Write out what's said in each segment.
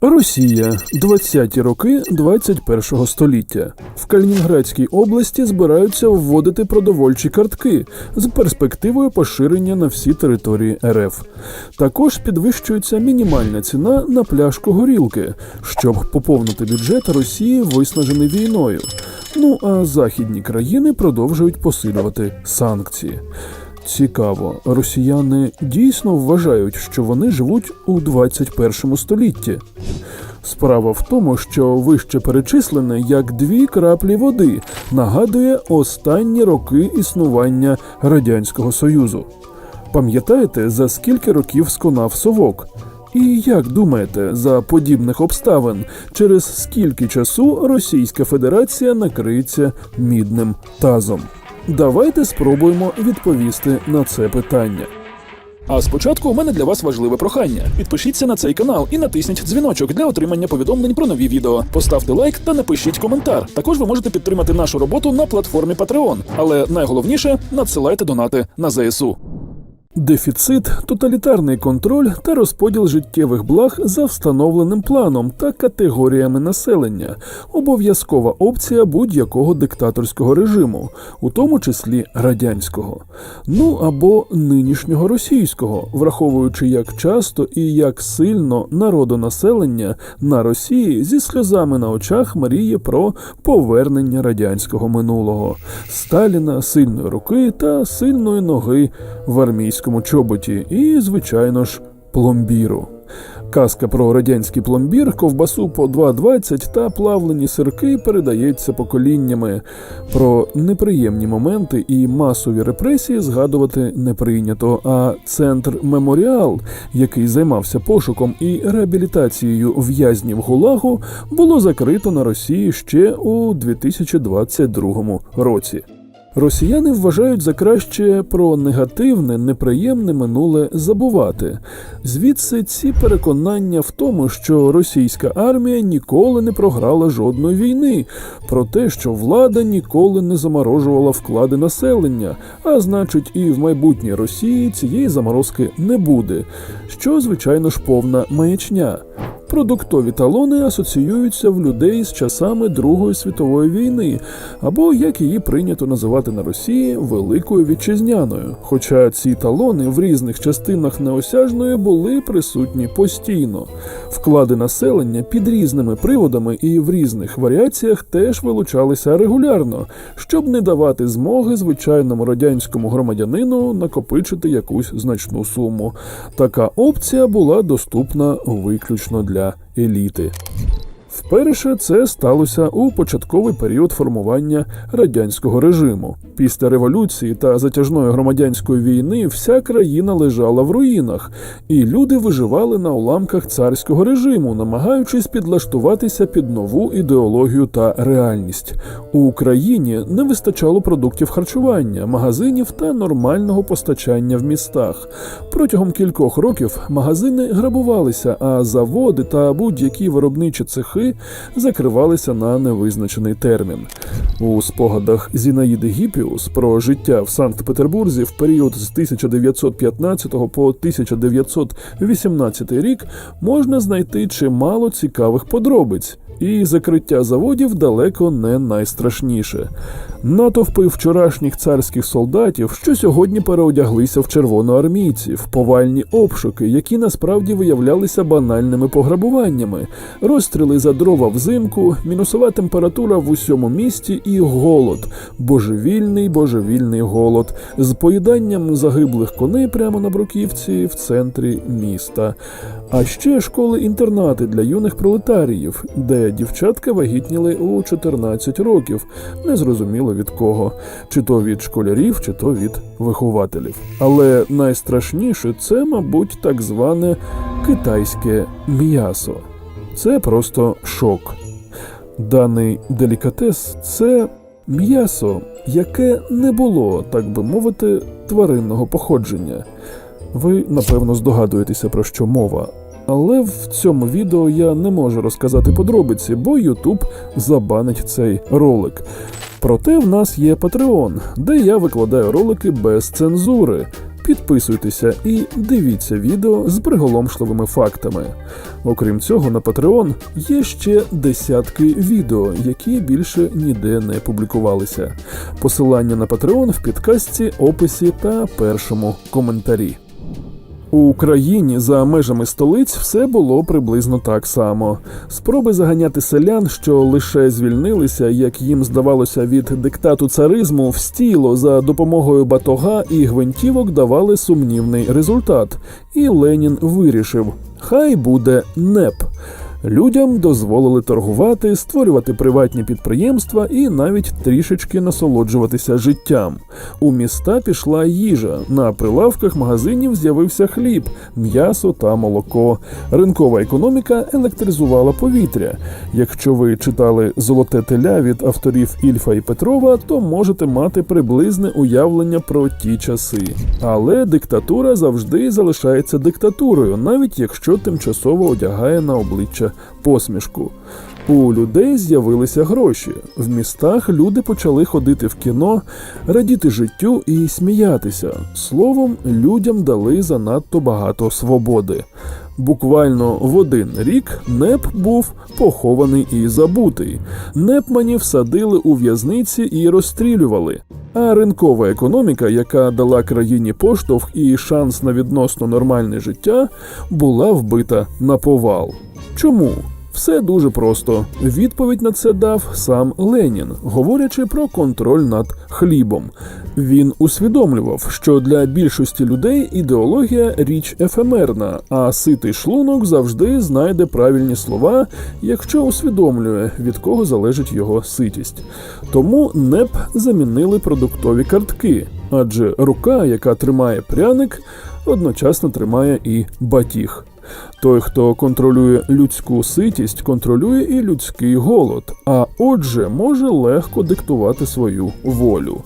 Росія 20-ті роки 21-го століття в Калінінградській області збираються вводити продовольчі картки з перспективою поширення на всі території РФ. Також підвищується мінімальна ціна на пляшку горілки, щоб поповнити бюджет Росії, виснажений війною. Ну а західні країни продовжують посилювати санкції. Цікаво, росіяни дійсно вважають, що вони живуть у 21 столітті. Справа в тому, що вище перечислене як дві краплі води нагадує останні роки існування Радянського Союзу. Пам'ятаєте, за скільки років сконав совок? І як думаєте, за подібних обставин, через скільки часу Російська Федерація накриється мідним тазом? Давайте спробуємо відповісти на це питання. А спочатку у мене для вас важливе прохання. Підпишіться на цей канал і натисніть дзвіночок для отримання повідомлень про нові відео. Поставте лайк та напишіть коментар. Також ви можете підтримати нашу роботу на платформі Patreon. Але найголовніше надсилайте донати на ЗСУ. Дефіцит, тоталітарний контроль та розподіл життєвих благ за встановленим планом та категоріями населення. Обов'язкова опція будь-якого диктаторського режиму, у тому числі радянського, ну або нинішнього російського, враховуючи як часто і як сильно народонаселення на Росії зі сльозами на очах мріє про повернення радянського минулого, Сталіна, сильної руки та сильної ноги в армійському чоботі і, звичайно ж, пломбіру. Казка про радянський пломбір, ковбасу по 2,20 та плавлені сирки передається поколіннями. Про неприємні моменти і масові репресії згадувати не прийнято. А центр Меморіал, який займався пошуком і реабілітацією в'язнів ГУЛАГу, було закрито на Росії ще у 2022 році. Росіяни вважають за краще про негативне, неприємне минуле забувати. Звідси ці переконання в тому, що російська армія ніколи не програла жодної війни, про те, що влада ніколи не заморожувала вклади населення, а значить, і в майбутній Росії цієї заморозки не буде, що звичайно ж повна маячня. Продуктові талони асоціюються в людей з часами Другої світової війни, або як її прийнято називати на Росії Великою Вітчизняною. Хоча ці талони в різних частинах неосяжної були присутні постійно. Вклади населення під різними приводами і в різних варіаціях теж вилучалися регулярно, щоб не давати змоги звичайному радянському громадянину накопичити якусь значну суму. Така опція була доступна виключно для еліти. Вперше це сталося у початковий період формування радянського режиму. Після революції та затяжної громадянської війни вся країна лежала в руїнах, і люди виживали на уламках царського режиму, намагаючись підлаштуватися під нову ідеологію та реальність. У Україні не вистачало продуктів харчування, магазинів та нормального постачання в містах. Протягом кількох років магазини грабувалися, а заводи та будь-які виробничі цехи закривалися на невизначений термін. У спогадах Зінаїди Гіпіус про життя в Санкт-Петербурзі в період з 1915 по 1918 рік можна знайти чимало цікавих подробиць. І закриття заводів далеко не найстрашніше. Натовпи вчорашніх царських солдатів, що сьогодні переодяглися в червоноармійців, повальні обшуки, які насправді виявлялися банальними пограбуваннями, розстріли за дрова взимку, мінусова температура в усьому місті і голод, божевільний божевільний голод, з поїданням загиблих коней прямо на бруківці в центрі міста. А ще школи-інтернати для юних пролетаріїв, де дівчатка вагітніли у 14 років, незрозуміло від кого, чи то від школярів, чи то від вихователів. Але найстрашніше це, мабуть, так зване китайське м'ясо. Це просто шок. Даний делікатес це м'ясо, яке не було, так би мовити, тваринного походження. Ви напевно здогадуєтеся про що мова. Але в цьому відео я не можу розказати подробиці, бо YouTube забанить цей ролик. Проте в нас є Patreon, де я викладаю ролики без цензури. Підписуйтеся і дивіться відео з приголомшливими фактами. Окрім цього, на Patreon є ще десятки відео, які більше ніде не публікувалися. Посилання на Patreon в підкастці, описі та першому коментарі. У Україні за межами столиць все було приблизно так само. Спроби заганяти селян, що лише звільнилися, як їм здавалося, від диктату царизму, в стіло за допомогою батога і гвинтівок давали сумнівний результат. І Ленін вирішив: хай буде НЕП. Людям дозволили торгувати, створювати приватні підприємства і навіть трішечки насолоджуватися життям. У міста пішла їжа. На прилавках магазинів з'явився хліб, м'ясо та молоко. Ринкова економіка електризувала повітря. Якщо ви читали Золоте теля від авторів Ільфа і Петрова, то можете мати приблизне уявлення про ті часи. Але диктатура завжди залишається диктатурою, навіть якщо тимчасово одягає на обличчя посмішку. У людей з'явилися гроші. В містах люди почали ходити в кіно, радіти життю і сміятися. Словом, людям дали занадто багато свободи. Буквально в один рік НЕП був похований і забутий. Непманів садили у в'язниці і розстрілювали. А ринкова економіка, яка дала країні поштовх і шанс на відносно нормальне життя, була вбита на повал. Чому? Все дуже просто. Відповідь на це дав сам Ленін, говорячи про контроль над хлібом. Він усвідомлював, що для більшості людей ідеологія річ ефемерна, а ситий шлунок завжди знайде правильні слова, якщо усвідомлює, від кого залежить його ситість. Тому НЕП замінили продуктові картки, адже рука, яка тримає пряник, одночасно тримає і батіг. Той, хто контролює людську ситість, контролює і людський голод, а отже, може легко диктувати свою волю.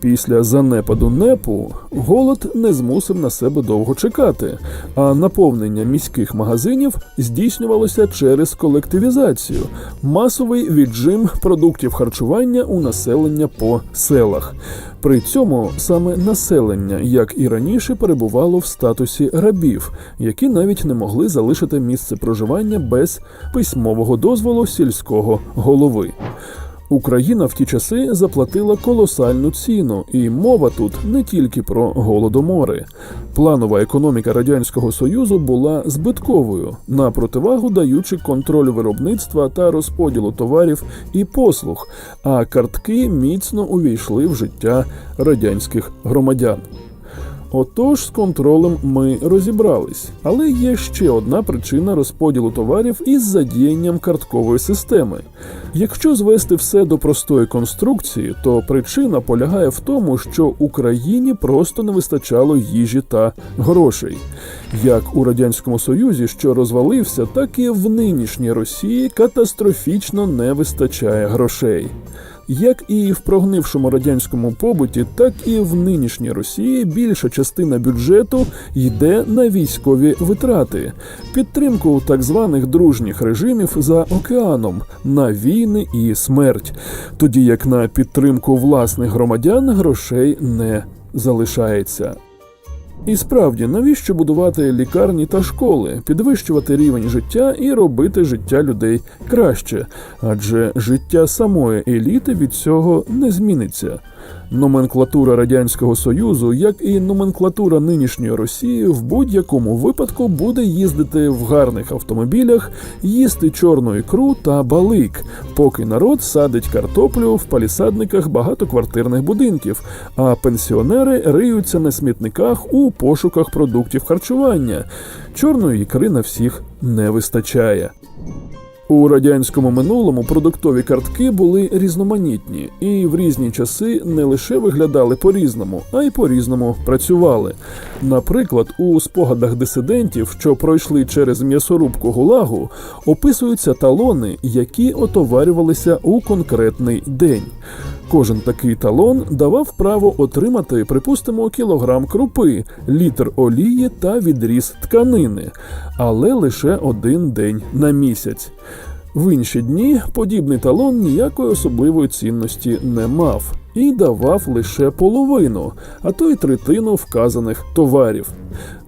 Після занепаду непу голод не змусив на себе довго чекати, а наповнення міських магазинів здійснювалося через колективізацію, масовий віджим продуктів харчування у населення по селах. При цьому саме населення, як і раніше, перебувало в статусі рабів, які навіть не могли залишити місце проживання без письмового дозволу сільського голови. Україна в ті часи заплатила колосальну ціну, і мова тут не тільки про голодомори. Планова економіка радянського союзу була збитковою, на противагу даючи контроль виробництва та розподілу товарів і послуг. А картки міцно увійшли в життя радянських громадян. Отож, з контролем ми розібрались, але є ще одна причина розподілу товарів із задіянням карткової системи. Якщо звести все до простої конструкції, то причина полягає в тому, що Україні просто не вистачало їжі та грошей. Як у радянському союзі, що розвалився, так і в нинішній Росії катастрофічно не вистачає грошей. Як і в прогнившому радянському побуті, так і в нинішній Росії більша частина бюджету йде на військові витрати, підтримку так званих дружніх режимів за океаном, на війни і смерть, тоді як на підтримку власних громадян грошей не залишається. І справді, навіщо будувати лікарні та школи, підвищувати рівень життя і робити життя людей краще? Адже життя самої еліти від цього не зміниться. Номенклатура Радянського Союзу, як і номенклатура нинішньої Росії, в будь-якому випадку буде їздити в гарних автомобілях, їсти чорну ікру та балик, поки народ садить картоплю в палісадниках багатоквартирних будинків, а пенсіонери риються на смітниках у пошуках продуктів харчування. Чорної ікри на всіх не вистачає. У радянському минулому продуктові картки були різноманітні і в різні часи не лише виглядали по-різному, а й по-різному працювали. Наприклад, у спогадах дисидентів, що пройшли через м'ясорубку гулагу, описуються талони, які отоварювалися у конкретний день. Кожен такий талон давав право отримати, припустимо, кілограм крупи, літр олії та відріз тканини, але лише один день на місяць. В інші дні подібний талон ніякої особливої цінності не мав. і давав лише половину, а то й третину вказаних товарів.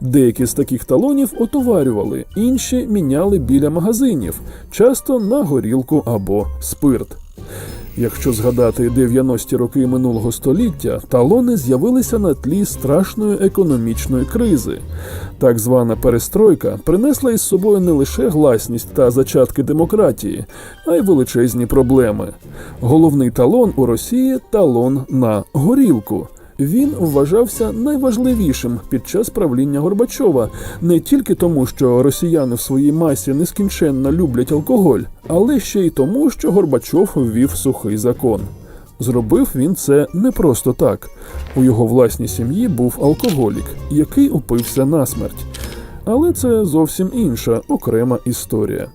Деякі з таких талонів отоварювали, інші міняли біля магазинів, часто на горілку або спирт. Якщо згадати 90-ті роки минулого століття, талони з'явилися на тлі страшної економічної кризи. Так звана перестройка принесла із собою не лише гласність та зачатки демократії, а й величезні проблеми. Головний талон у Росії талон на горілку. Він вважався найважливішим під час правління Горбачова не тільки тому, що росіяни в своїй масі нескінченно люблять алкоголь, але ще й тому, що Горбачов ввів сухий закон. Зробив він це не просто так. У його власній сім'ї був алкоголік, який упився насмерть. Але це зовсім інша окрема історія.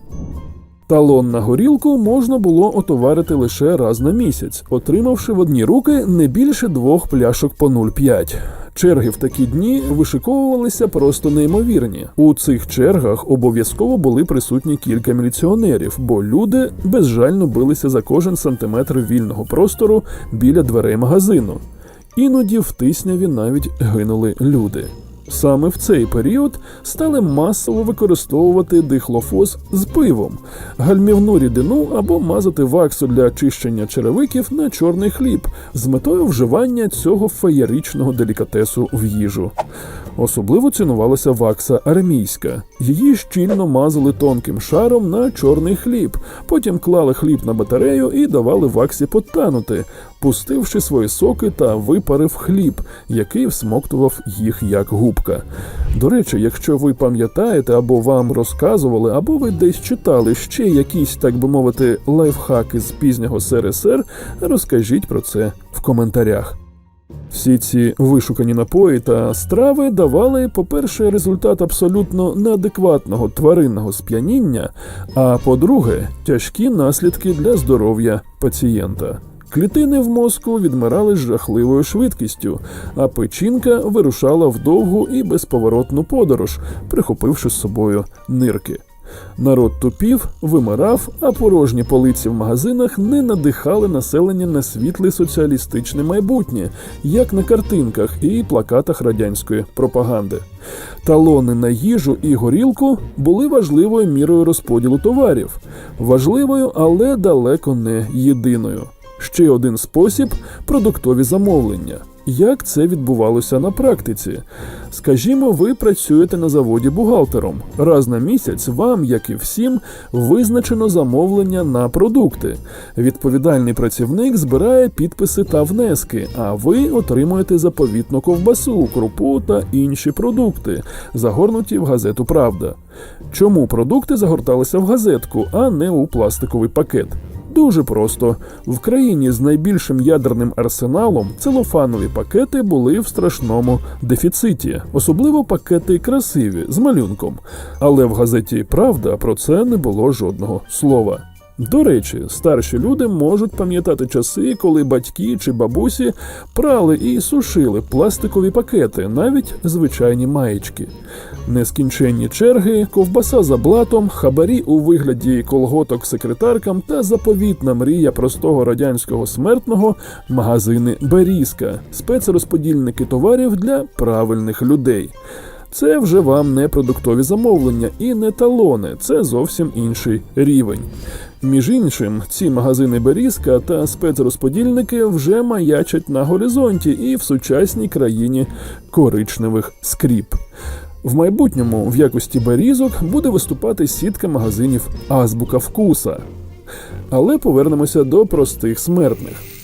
Талон на горілку можна було отоварити лише раз на місяць, отримавши в одні руки не більше двох пляшок по 0,5. Черги в такі дні вишиковувалися просто неймовірні. У цих чергах обов'язково були присутні кілька міліціонерів, бо люди безжально билися за кожен сантиметр вільного простору біля дверей магазину. Іноді в тисняві навіть гинули люди. Саме в цей період стали масово використовувати дихлофос з пивом, гальмівну рідину або мазати ваксу для очищення черевиків на чорний хліб з метою вживання цього феєричного делікатесу в їжу. Особливо цінувалася вакса армійська. Її щільно мазали тонким шаром на чорний хліб, потім клали хліб на батарею і давали ваксі потанути, пустивши свої соки та випарив хліб, який всмоктував їх як губка. До речі, якщо ви пам'ятаєте або вам розказували, або ви десь читали ще якісь, так би мовити, лайфхаки з пізнього СРСР, розкажіть про це в коментарях. Всі ці вишукані напої та страви давали, по-перше, результат абсолютно неадекватного тваринного сп'яніння, а по-друге, тяжкі наслідки для здоров'я пацієнта. Клітини в мозку відмирали з жахливою швидкістю, а печінка вирушала в довгу і безповоротну подорож, прихопивши з собою нирки. Народ тупів, вимирав, а порожні полиці в магазинах не надихали населення на світле соціалістичне майбутнє, як на картинках і плакатах радянської пропаганди. Талони на їжу і горілку були важливою мірою розподілу товарів, важливою, але далеко не єдиною. Ще один спосіб продуктові замовлення. Як це відбувалося на практиці? Скажімо, ви працюєте на заводі бухгалтером. Раз на місяць вам, як і всім, визначено замовлення на продукти. Відповідальний працівник збирає підписи та внески, а ви отримуєте заповітну ковбасу, крупу та інші продукти, загорнуті в газету Правда. Чому продукти загорталися в газетку, а не у пластиковий пакет? Дуже просто в країні з найбільшим ядерним арсеналом целофанові пакети були в страшному дефіциті, особливо пакети красиві з малюнком. Але в газеті Правда про це не було жодного слова. До речі, старші люди можуть пам'ятати часи, коли батьки чи бабусі прали і сушили пластикові пакети, навіть звичайні маєчки. Нескінченні черги, ковбаса за блатом, хабарі у вигляді колготок секретаркам та заповітна мрія простого радянського смертного магазини Берізка, спецрозподільники товарів для правильних людей. Це вже вам не продуктові замовлення і не талони, це зовсім інший рівень. Між іншим, ці магазини Берізка та спецрозподільники вже маячать на горизонті і в сучасній країні коричневих скріп. В майбутньому в якості берізок буде виступати сітка магазинів Азбука Вкуса. Але повернемося до простих смертних.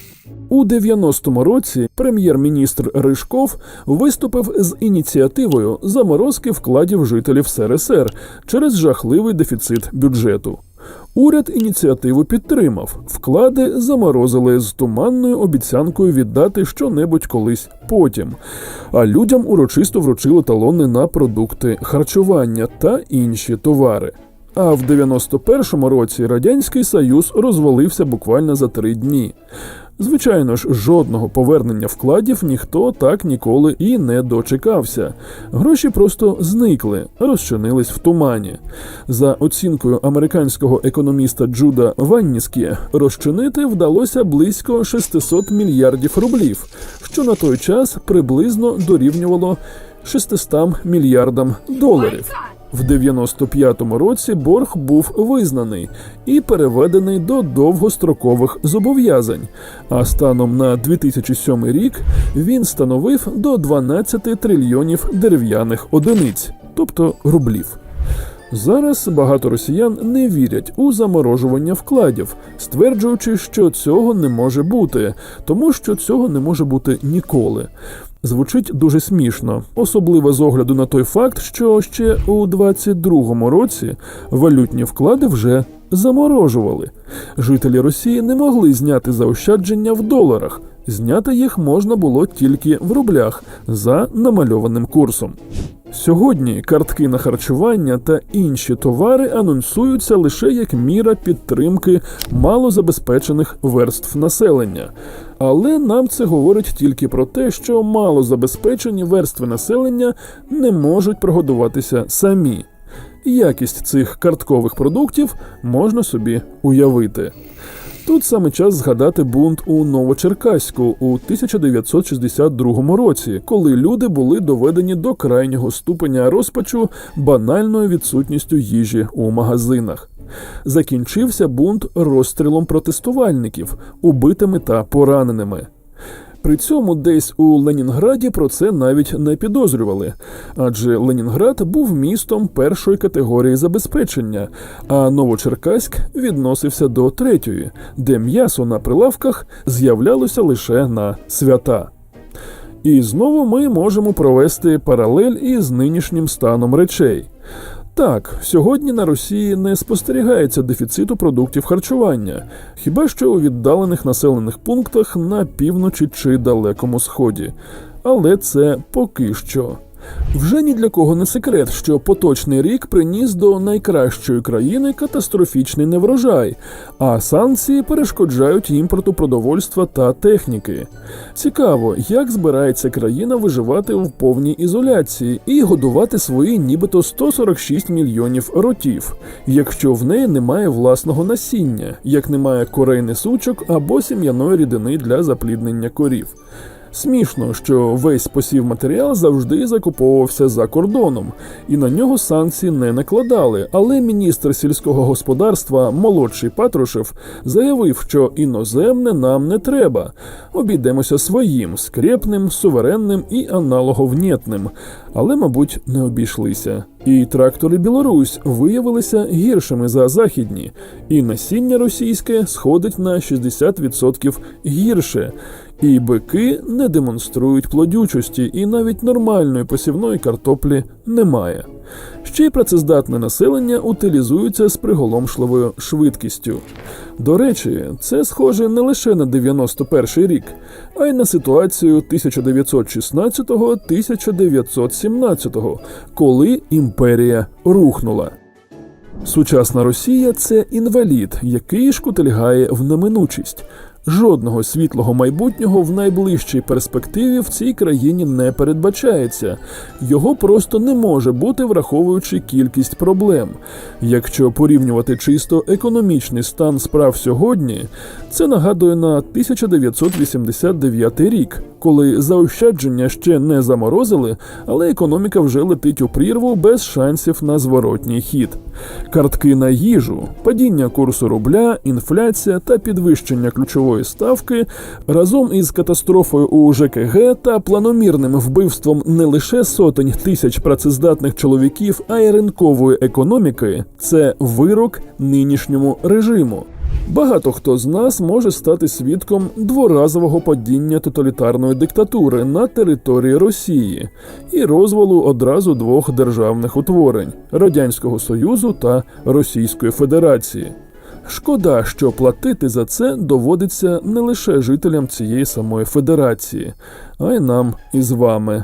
У 90-му році прем'єр-міністр Ришков виступив з ініціативою заморозки вкладів жителів СРСР через жахливий дефіцит бюджету. Уряд ініціативу підтримав, вклади заморозили з туманною обіцянкою віддати щонебудь колись потім. А людям урочисто вручили талони на продукти харчування та інші товари. А в 91-му році Радянський Союз розвалився буквально за три дні. Звичайно ж, жодного повернення вкладів ніхто так ніколи і не дочекався. Гроші просто зникли, розчинились в тумані. За оцінкою американського економіста Джуда Ванніскі, розчинити вдалося близько 600 мільярдів рублів, що на той час приблизно дорівнювало 600 мільярдам доларів. В 95-му році борг був визнаний і переведений до довгострокових зобов'язань. А станом на 2007 рік він становив до 12 трильйонів дерев'яних одиниць, тобто рублів. Зараз багато росіян не вірять у заморожування вкладів, стверджуючи, що цього не може бути, тому що цього не може бути ніколи. Звучить дуже смішно, особливо з огляду на той факт, що ще у 22-му році валютні вклади вже заморожували. Жителі Росії не могли зняти заощадження в доларах. Зняти їх можна було тільки в рублях за намальованим курсом. Сьогодні картки на харчування та інші товари анонсуються лише як міра підтримки малозабезпечених верств населення. Але нам це говорить тільки про те, що малозабезпечені верстви населення не можуть прогодуватися самі. Якість цих карткових продуктів можна собі уявити. Тут саме час згадати бунт у Новочеркаську у 1962 році, коли люди були доведені до крайнього ступеня розпачу банальною відсутністю їжі у магазинах. Закінчився бунт розстрілом протестувальників, убитими та пораненими. При цьому десь у Ленінграді про це навіть не підозрювали, адже Ленінград був містом першої категорії забезпечення, а Новочеркаськ відносився до третьої, де м'ясо на прилавках з'являлося лише на свята. І знову ми можемо провести паралель із нинішнім станом речей. Так, сьогодні на Росії не спостерігається дефіциту продуктів харчування, хіба що у віддалених населених пунктах на півночі чи далекому сході. Але це поки що. Вже ні для кого не секрет, що поточний рік приніс до найкращої країни катастрофічний неврожай, а санкції перешкоджають імпорту продовольства та техніки. Цікаво, як збирається країна виживати в повній ізоляції і годувати свої нібито 146 мільйонів ротів, якщо в неї немає власного насіння, як немає корей несучок або сім'яної рідини для запліднення корів. Смішно, що весь посів матеріал завжди закуповувався за кордоном, і на нього санкції не накладали. Але міністр сільського господарства, молодший Патрушев, заявив, що іноземне нам не треба. Обійдемося своїм, скрепним, суверенним і аналоговнєтним. Але, мабуть, не обійшлися. І трактори Білорусь виявилися гіршими за західні, і насіння російське сходить на 60% гірше. І бики не демонструють плодючості, і навіть нормальної посівної картоплі немає. Ще й працездатне населення утилізується з приголомшливою швидкістю. До речі, це схоже не лише на 91 рік, а й на ситуацію 1916-1917, коли імперія рухнула. Сучасна Росія це інвалід, який шкутильгає в неминучість. Жодного світлого майбутнього в найближчій перспективі в цій країні не передбачається. Його просто не може бути, враховуючи кількість проблем. Якщо порівнювати чисто економічний стан справ сьогодні, це нагадує на 1989 рік, коли заощадження ще не заморозили, але економіка вже летить у прірву без шансів на зворотній хід. Картки на їжу, падіння курсу рубля, інфляція та підвищення ключової ставки разом із катастрофою у ЖКГ та планомірним вбивством не лише сотень тисяч працездатних чоловіків, а й ринкової економіки це вирок нинішньому режиму. Багато хто з нас може стати свідком дворазового падіння тоталітарної диктатури на території Росії і розвалу одразу двох державних утворень Радянського Союзу та Російської Федерації. Шкода, що платити за це доводиться не лише жителям цієї самої федерації, а й нам із вами.